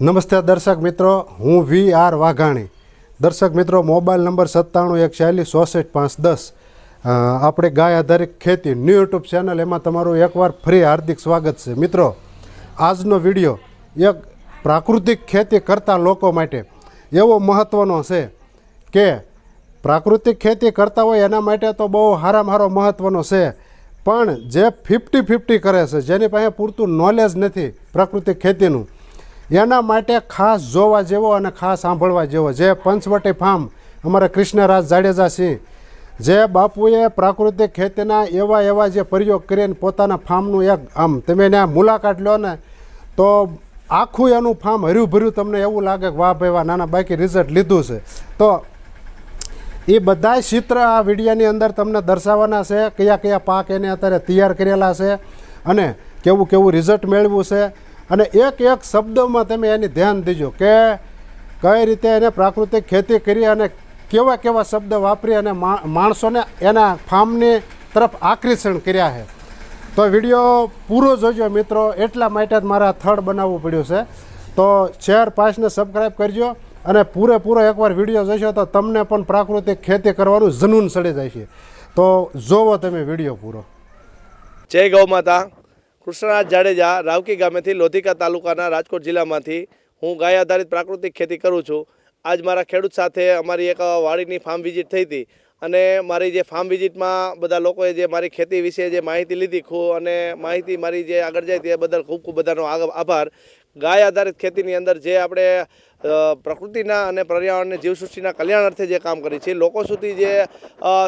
નમસ્તે દર્શક મિત્રો, હું વી આર વાઘાણી. દર્શક મિત્રો, મોબાઈલ નંબર સત્તાણું એક ચાલીસ ચોસઠ પાંચ દસ. આપણે ગાય આધારિત ખેતી ન્યૂ યુટ્યુબ ચેનલ, એમાં તમારું એકવાર ફ્રી હાર્દિક સ્વાગત છે. મિત્રો, આજનો વીડિયો એક પ્રાકૃતિક ખેતી કરતા લોકો માટે એવો મહત્ત્વનો છે કે પ્રાકૃતિક ખેતી કરતા હોય એના માટે તો બહુ સારામાં સારો મહત્ત્વનો છે. પણ જે ફિફ્ટી ફિફ્ટી કરે છે, જેની પાસે પૂરતું નોલેજ નથી પ્રાકૃતિક ખેતીનું એના માટે ખાસ જોવા જેવો અને ખાસ સાંભળવા જેવો. જે પંચવટી ફાર્મ અમારા કૃષ્ણરાજ જાડેજા સિંહ જે બાપુએ પ્રાકૃતિક ખેતીના એવા એવા જે પ્રયોગ કરીને પોતાના ફાર્મનું એક, આમ તમે એને મુલાકાત લો ને, તો આખું એનું ફાર્મ હર્યું ભર્યું તમને એવું લાગે કે વાહ ભાઈ, વાહ, નાના બાકી રિઝલ્ટ લીધું છે. તો એ બધાય ચિત્ર આ વિડીયોની અંદર તમને દર્શાવવાના છે, કયા કયા પાક એને અત્યારે તૈયાર કરેલા છે અને કેવું કેવું રિઝલ્ટ મેળવ્યું છે. અને એક એક શબ્દોમાં તમે એની ધ્યાન દીજો કે કઈ રીતે એને પ્રાકૃતિક ખેતી કરી અને કેવા કેવા શબ્દ વાપરી અને માણસોને એના ફાર્મની તરફ આકર્ષણ કર્યા છે. તો વીડિયો પૂરો જોજો મિત્રો, એટલા માટે જ મારા થર્ડ બનાવવું પડ્યું છે. તો શેર, પાસને સબસ્ક્રાઈબ કરજો અને પૂરેપૂરો એકવાર વીડિયો જોશો તો તમને પણ પ્રાકૃતિક ખેતી કરવાનું જનૂન સડી જાય છે તો જોવો તમે વીડિયો પૂરો. જય ગૌ માતા. કૃષ્ણરાજ જાડેજા રાવકી ગામેથી લોધિકા તાલુકાના રાજકોટ જિલ્લામાંથી હું ગાય આધારિત પ્રાકૃતિક ખેતી કરું છું. આજ મારા ખેડૂત સાથે અમારી એક વાડીની ફાર્મ વિઝિટ થઈ હતી અને મારી જે ફાર્મ વિઝિટમાં બધા લોકોએ જે મારી ખેતી વિશે જે માહિતી લીધી ખૂબ અને માહિતી મારી જે આગળ જાય તે બદલ ખૂબ ખૂબ બધાનો આભાર ગાય આધારિત ખેતીની અંદર જે આપણે પ્રકૃતિના અને પર્યાવરણને જીવસૃષ્ટિના કલ્યાણ અર્થે જે કામ કરી છે, લોકો સુધી જે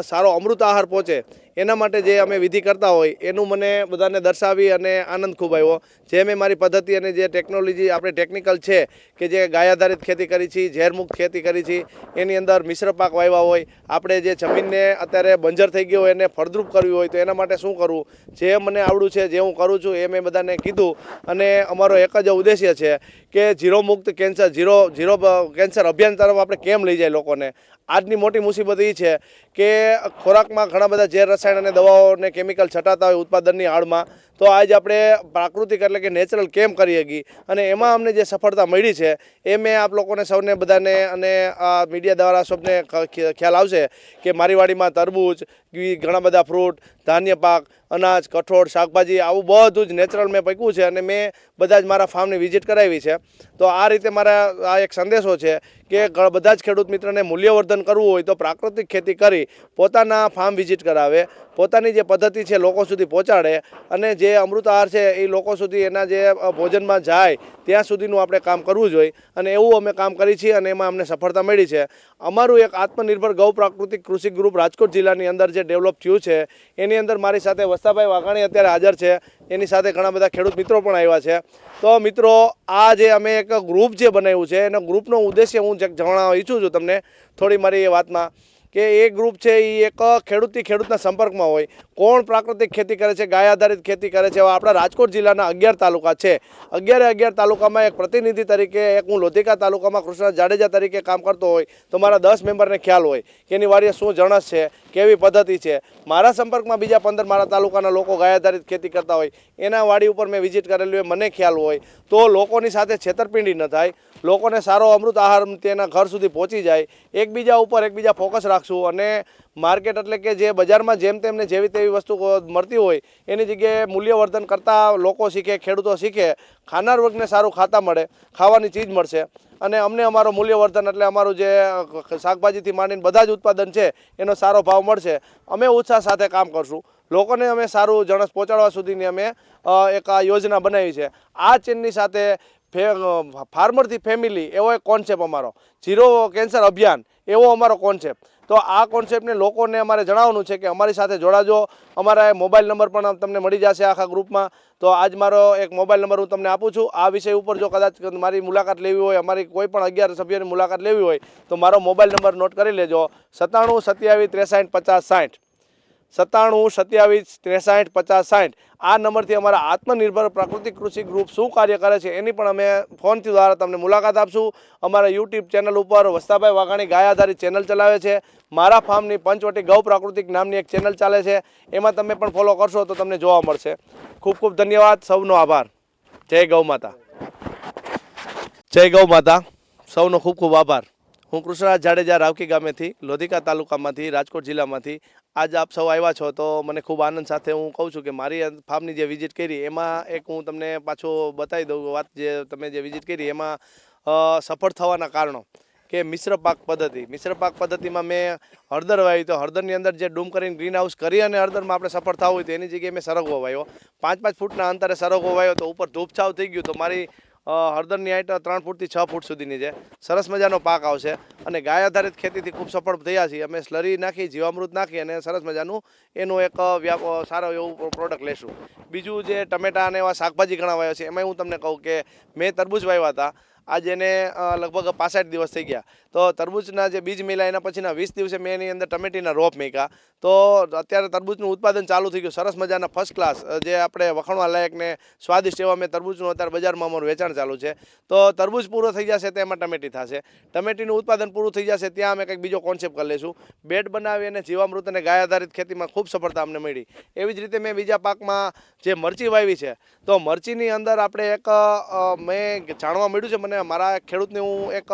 સારો અમૃત આહાર પહોંચે, એના માટે જે અમે વિધિ કરતા હોય, એનું મને બધાને દર્શાવી અને આનંદ ખૂબ આવ્યો. જે મેં મારી પદ્ધતિ અને જે ટેકનોલોજી, આપણે ટેકનિકલ છે, કે જે ગાય આધારિત ખેતી કરી છે, ઝેરમુક્ત ખેતી કરી છે, એની અંદર મિશ્ર પાક વાવ્યા હોય, આપણે જે જમીનને અત્યારે બંજર થઈ ગયો હોય, એને ફળદ્રુપ કરવી હોય, તો એના માટે શું કરવું? જે મને આવડું છે, જે હું કરું છું, એ મેં બધાને કીધું. અને અમારો એક જ ઉદ્દેશ્ય છે, કે ઝીરો મુક્ત કેન્સર ઝીરો ઝીરો કેન્સર અભિયાન તરફ આપણે કેમ લઈ જાય લોકોને? આજની મોટી મુસીબત એ છે કે ખોરાકમાં ઘણા બધા ઝેર રસાયણ અને દવાઓ અને કેમિકલ છટાતા હોય ઉત્પાદનની આડમાં, તો આજ આપણે પ્રાકૃતિક એટલે કે નેચરલ કેમ કરી શકી અને એમાં અમને જે સફળતા મળી છે, એ મેં આપ લોકોને સૌને બધાને અને મીડિયા દ્વારા સૌને ખ્યાલ આવશે કે મારી વાડીમાં તરબૂચ ઘણા બધા ફ્રૂટ ધાન્ય પાક, અનાજ, કઠોળ, શાકભાજી આવું બધું જ નેચરલ મેં પક્યું છે અને મેં બધા જ મારા ફાર્મની વિઝિટ કરાવી છે. તો આ રીતે મારા આ એક સંદેશો છે કે બધા જ ખેડૂત મિત્રને મૂલ્યવર્ધન કરવું હોય તો પ્રાકૃતિક ખેતી કરી પોતાના ફાર્મ વિઝિટ કરાવે. પોતાની જે પદ્ધતિ છે લોકો સુધી પહોંચાડે અને જે અમૃત આહાર છે એ લોકો સુધી એના જે ભોજનમાં જાય ત્યાં સુધીનું આપણે કામ કરવું જોઈએ અને એવું અમે કામ કરી છીએ અને એમાં અમને સફળતા મળી છે. અમારું એક આત્મનિર્ભર ગૌ પ્રાકૃતિક કૃષિ ગ્રુપ રાજકોટ જિલ્લાની અંદર જે ડેવલપ થયું છે, એની અંદર મારી સાથે વસ્તાભાઈ વાઘાણી અત્યારે હાજર છે. એની સાથે ઘણા બધા ખેડૂત મિત્રો પણ આવ્યા છે. તો મિત્રો, આ જે અમે એક ગ્રુપ જે બનાવ્યું છે, એનો ગ્રુપનો ઉદ્દેશ્ય હું જણાવવા ઈચ્છું છું તમને થોડી મારી એ વાતમાં કે એ ગ્રુપ છે એ એક ખેડૂતથી ખેડૂતના સંપર્કમાં હોય. કોણ પ્રાકૃતિક ખેતી કરે છે, ગાય આધારિત ખેતી કરે છે આપણા રાજકોટ જિલ્લાના અગિયાર તાલુકા છે. અગિયારે અગિયાર તાલુકામાં એક પ્રતિનિધિ તરીકે, એક હું લોધિકા તાલુકામાં કૃષ્ણ જાડેજા તરીકે કામ કરતો હોય, તો મારા દસ મેમ્બરને ખ્યાલ હોય કે એની વાડીએ શું જણસ છે, કેવી પદ્ધતિ છે. મારા સંપર્કમાં બીજા પંદર મારા તાલુકાના લોકો ગાય આધારિત ખેતી કરતા હોય, એના વાડી ઉપર મેં વિઝિટ કરેલી હોય, મને ખ્યાલ હોય, તો લોકોની સાથે છેતરપિંડી ન થાય. લોકોને સારો અમૃત આહાર તેના ઘર સુધી પહોંચી જાય. એકબીજા ઉપર એકબીજા ફોકસ રાખશું અને માર્કેટ એટલે કે જે બજારમાં જેમ તેમને જેવી તેવી વસ્તુ મળતી હોય, એની જગ્યાએ મૂલ્યવર્ધન કરતાં લોકો શીખે, ખેડૂતો શીખે, ખાનાર વર્ગને સારું ખાતા મળે, ખાવાની ચીજ મળશે. અને અમને અમારો મૂલ્યવર્ધન એટલે અમારું જે શાકભાજીથી માંડીને બધા જ ઉત્પાદન છે, એનો સારો ભાવ મળશે. અમે ઉત્સાહ સાથે કામ કરશું. લોકોને અમે સારું જણસ પહોંચાડવા સુધીની અમે એક આ યોજના બનાવી છે. આ ચેનની સાથે ફાર્મરથી ફેમિલી, એવો એક કોન્સેપ્ટ અમારો. ઝીરો કેન્સર અભિયાન, એવો અમારો કોન્સેપ્ટ તો આ કોન્સેપ્ટને લોકોને અમારે જણાવવાનું છે કે અમારી સાથે જોડાજો. અમારા મોબાઈલ નંબર પણ તમને મળી જશે આખા ગ્રુપમાં તો આજ મારો એક મોબાઈલ નંબર હું તમને આપું છું. આ વિષય ઉપર જો કદાચ મારી મુલાકાત લેવી હોય, અમારી કોઈ પણ અગિયાર સભ્યોની મુલાકાત લેવી હોય, તો મારો મોબાઈલ નંબર નોટ કરી લેજો. સત્તાણું સત્યાવીસ ત્રેસાઠ પચાસ સાઠ. સત્તાણું, સત્યાવીસ, ત્રેસાઠ, પચાસ સાઠ. આ નંબરથી અમારા આત્મનિર્ભર પ્રાકૃતિક કૃષિ ગ્રુપ શું કાર્ય કરે છે એની પણ અમે ફોનથી દ્વારા તમને મુલાકાત આપશું. અમારા યુટ્યુબ ચેનલ ઉપર વસ્તાભાઈ વાઘાણી ગાય આધારિત ચેનલ ચલાવે છે. મારા ફાર્મની પંચવટી ગૌ પ્રાકૃતિક નામની એક ચેનલ ચાલે છે. એમાં તમે પણ ફોલો કરશો તો તમને જોવા મળશે. ખૂબ ખૂબ ધન્યવાદ. સૌનો આભાર. જય ગૌ માતા. જય ગૌ માતા. સૌનો ખૂબ ખૂબ આભાર. હું કૃષ્ણરાજ જાડેજા, રાવકી ગામેથી, લોધિકા તાલુકામાંથી, રાજકોટ જિલ્લામાંથી આજ આપ સૌ આવ્યા છો તો મને ખૂબ આનંદ સાથે હું કહું છું કે મારી ફાર્મની જે વિઝિટ કરી, એમાં એક હું તમને પાછો બતાવી દઉં વાત જે તમે જે વિઝિટ કરી, એમાં સફળ થવાના કારણો કે મિશ્ર પાક પદ્ધતિ. મિશ્ર પાક પદ્ધતિમાં મેં હળદર વાવી તો હળદરની અંદર જે ડૂમ કરીને ગ્રીન હાઉસ કરી અને હળદરમાં આપણે સફળ થવું હોય તો એની જગ્યાએ મેં સરગવો વાવ્યો. પાંચ પાંચ ફૂટના અંતરે સરગવો વાવ્યો તો ઉપર ધૂપછાવ થઈ ગયું તો મારી હળદરની હાઈટ ત્રણ ફૂટથી છ ફૂટ સુધીની છે. સરસ મજાનો પાક આવશે. અને ગાય આધારિત ખેતીથી ખૂબ સફળ થયા છીએ. અમે સ્લરી નાખી, જીવામૃત નાખી અને સરસ મજાનું એનું એક વ્યાપ સારો એવું પ્રોડક્ટ લેશું. બીજું જે ટમેટા અને એવા શાકભાજી ઘણા વાવ્યા છે એમાં હું તમને કહું કે મેં તરબૂચ વાવ્યા હતા. આજે એને લગભગ પાસઠ દિવસ થઈ ગયા. તો તરબૂચના જે બીજ મેલા એના પછીના વીસ દિવસે મેં એની અંદર ટમેટીના રોપ મેક્યા. તો અત્યારે તરબૂચનું ઉત્પાદન ચાલુ થઈ ગયું. સરસ મજાના ફર્સ્ટ ક્લાસ જે આપણે વખાણવા લાયક સ્વાદિષ્ટ એવા મેં તરબૂચનું અત્યારે બજારમાં અમારું વેચાણ ચાલુ છે. તો તરબૂચ પૂરો થઈ જશે તેમાં ટમેટી થશે. ટમેટીનું ઉત્પાદન પૂરું થઈ જશે ત્યાં અમે કંઈક બીજો કોન્સેપ્ટ કરી લઈશું. બેડ બનાવી અને જીવામૃત અને ગાય આધારિત ખેતીમાં ખૂબ સફળતા અમને મળી. એવી જ રીતે મેં બીજા પાકમાં જે મરચી વાવી છે, તો મરચીની અંદર આપણે એક મેં જાણવા મળ્યું છે, મને મારા ખેડૂતને હું એક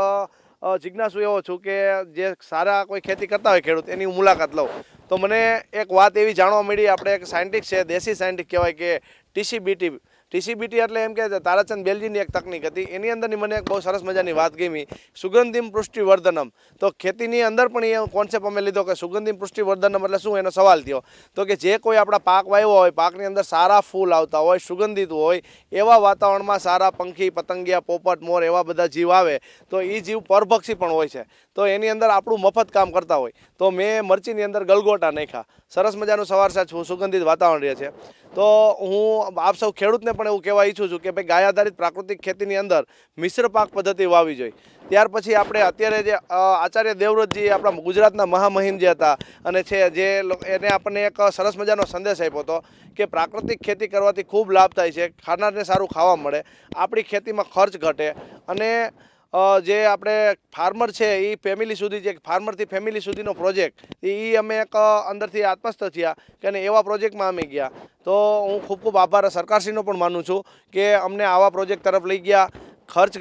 જિજ્ઞાસુ એવો છું કે જે સારા કોઈ ખેતી કરતા હોય ખેડૂત, એની હું મુલાકાત લઉં. તો મને એક વાત એવી જાણવા મળી, આપણે એક સાયન્ટિસ્ટ છે, દેશી સાયન્ટિસ્ટ કહેવાય કે ટીસીબીટી ટીસીબીટી એટલે એમ કે તારાચંદ બેલજીની એક તકનીક હતી. એની અંદરની મને એક બહુ સરસ મજાની વાત ગમી. સુગંધિમ પુષ્ટિવર્ધનમ. તો ખેતીની અંદર પણ એ કોન્સેપ્ટ અમે લીધો કે સુગંધિમ પુષ્ટિવર્ધનમ એટલે શું? એનો સવાલ થયો. તો કે જે કોઈ આપણા પાક વાવ્યો હોય, પાકની અંદર સારા ફૂલ આવતા હોય, સુગંધિત હોય, એવા વાતાવરણમાં સારા પંખી, પતંગિયા, પોપટ, મોર એવા બધા જીવ આવે, તો એ જીવ પરભક્ષી પણ હોય છે. તો એની અંદર આપણું મફત કામ કરતા હોય. તો મેં મરચીની અંદર ગલગોટા નાખ્યા. સરસ મજાનું સવાર સાંજ સુગંધિત વાતાવરણ રહે છે. તો હું આપ સૌ ખેડૂતને પણ એવું કહેવા ઈચ્છું છું કે ભાઈ ગાય આધારિત પ્રાકૃતિક ખેતીની અંદર મિશ્ર પાક પદ્ધતિ વાવવી જોઈએ. ત્યાર પછી આપણે અત્યારે જે આચાર્ય દેવવ્રતજી આપણા ગુજરાતના મહામહિમ જે હતા અને છે જે એને આપણને એક સરસ મજાનો સંદેશ આપ્યો હતો કે પ્રાકૃતિક ખેતી કરવાથી ખૂબ લાભ થાય છે, ખાનારને સારું ખાવા મળે, આપણી ખેતીમાં ખર્ચ ઘટે અને જે આપણે ફાર્મર છે એ ફેમિલી સુધી જે ફાર્મરથી ફેમિલી સુધીનો પ્રોજેક્ટ એ અમે એક અંદરથી આત્મસ્થ થયા કે એવા પ્રોજેક્ટમાં અમે ગયા. તો હું ખૂબ ખૂબ આભાર સરકારશ્રીનો પણ માનું છું કે અમને આવા પ્રોજેક્ટ તરફ લઈ ગયા. ખર્ચ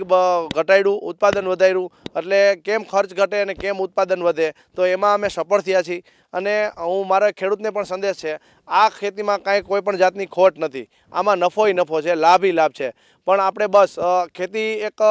ઘટાડ્યું, ઉત્પાદન વધાર્યું. એટલે કેમ ખર્ચ ઘટે અને કેમ ઉત્પાદન વધે, તો એમાં અમે સફળ થયા છીએ. અને હું મારા ખેડૂતને પણ સંદેશ છે, આ ખેતીમાં કાંઈ કોઈ પણ જાતની ખોટ નથી. આમાં નફોય નફો છે, લાભ લાભ છે. પણ આપણે બસ ખેતી એક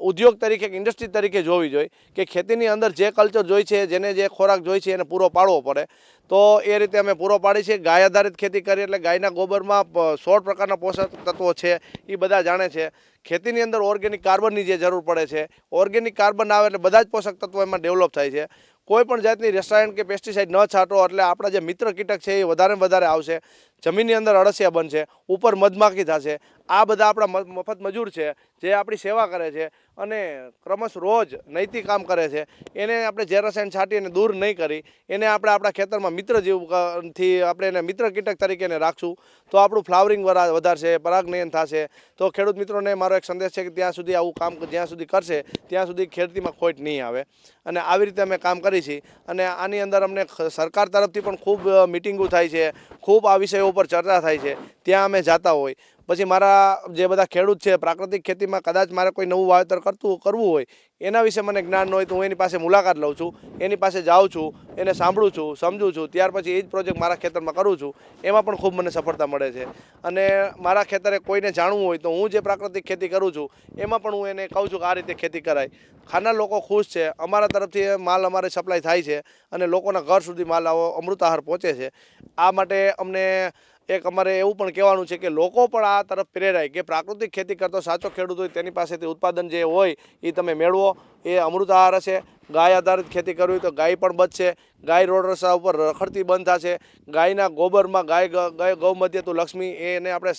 ઉદ્યોગ તરીકે એક ઇન્ડસ્ટ્રી તરીકે જોવી જોઈએ કે ખેતીની અંદર જે કલ્ચર જોઈ છે, જેને જે ખોરાક જોઈ છે એને પૂરો પાડવો પડે. તો એ રીતે અમે પૂરો પાડી છે. ગાય આધારિત ખેતી કરીએ એટલે ગાયના ગોબરમાં સોળ પ્રકારના પોષક તત્વો છે એ બધા જાણે છે. ખેતીની અંદર ઓર્ગેનિક કાર્બનની જે જરૂર પડે છે ઓર્ગેનિક કાર્બન આવે એટલે બધા જ પોષક તત્વો એમાં ડેવલપ થાય છે. કોઈ પણ જાતની રસાયણ કે પેસ્ટિસાઇડ ન છાંટો એટલે આપણા જે મિત્ર કીટક છે એ વધારે વધારે આવશે. જમીનની અંદર અળસિયા બનશે, ઉપર મધમાખી થશે. આ બધા આપણા મફત મજૂર છે, જે આપણી સેવા કરે છે અને ક્રમશ રોજ નૈતિક કામ કરે છે. એને આપણે જે રસાયણ છાંટી એને દૂર નહીં કરી. એને આપણે આપણા ખેતરમાં મિત્ર જેવુંથી આપણે એને મિત્ર કીટક તરીકે એને રાખશું. તો આપણું ફ્લાવરિંગ વરા- વધારશે, પરાગનયન થશે. તો ખેડૂત મિત્રોને મારો એક સંદેશ છે કે ત્યાં સુધી આવું કામ જ્યાં સુધી કરશે, ત્યાં સુધી ખેતીમાં ખોટ નહીં આવે. અને આવી રીતે અમે કામ કરી છીએ. અને આની અંદર અમને સરકાર તરફથી પણ ખૂબ મિટિંગો થાય છે. ખૂબ આ વિષયો ઉપર ચર્ચા થાય છે ત્યાં અમે જતા હોય. પછી મારા જે બધા ખેડૂત છે, પ્રાકૃતિક ખેતીમાં કદાચ મારે કોઈ નવું વાવેતર કરતું કરવું હોય, એના વિશે મને જ્ઞાન ન હોય તો હું એની પાસે મુલાકાત લઉં છું, એની પાસે જાઉં છું, એને સાંભળું છું, સમજું છું, ત્યાર પછી એ જ પ્રોજેક્ટ મારા ખેતરમાં કરું છું, એમાં પણ ખૂબ મને સફળતા મળે છે. અને મારા ખેતરે કોઈને જાણવું હોય તો હું જે પ્રાકૃતિક ખેતી કરું છું, એમાં પણ હું એને કહું છું કે આ રીતે ખેતી કરાય. ખાના લોકો ખુશ છે, અમારા તરફથી માલ અમારે સપ્લાય થાય છે અને લોકોના ઘર સુધી માલ આવો અમૃત આહાર પહોંચે છે. આ માટે અમને એક અમારે એવું પણ કહેવાનું છે કે લોકો પણ આ તરફ પ્રેરાય કે પ્રાકૃતિક ખેતી કરતો સાચો ખેડૂત હોય, તેની પાસેથી ઉત્પાદન જે હોય એ તમે મેળવો. એ અમૃત આહાર હશે. ગાય આધારિત ખેતી કરવી હોય તો ગાય પણ બચશે. ગાય રોડ રસ્તા ઉપર રખડતી બંધ થશે. ગાયના ગોબરમાં ગાય ગાય ગૌમધ્ય તો લક્ષ્મી, એને આપણે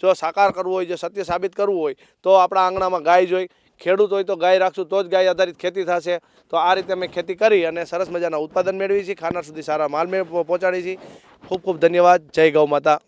જો સાકાર કરવું હોય, જો સત્ય સાબિત કરવું હોય, તો આપણા આંગણામાં ગાય જોઈ. ખેડૂત હોય તો ગાય રાખશું, તો જ ગાય આધારિત ખેતી થશે. તો આ રીતે અમે ખેતી કરી અને સરસ મજાના ઉત્પાદન મેળવી છીએ. ખાનાર સુધી સારા માલ પહોંચાડી છીએ. ખૂબ ખૂબ ધન્યવાદ. જય ગૌ માતા.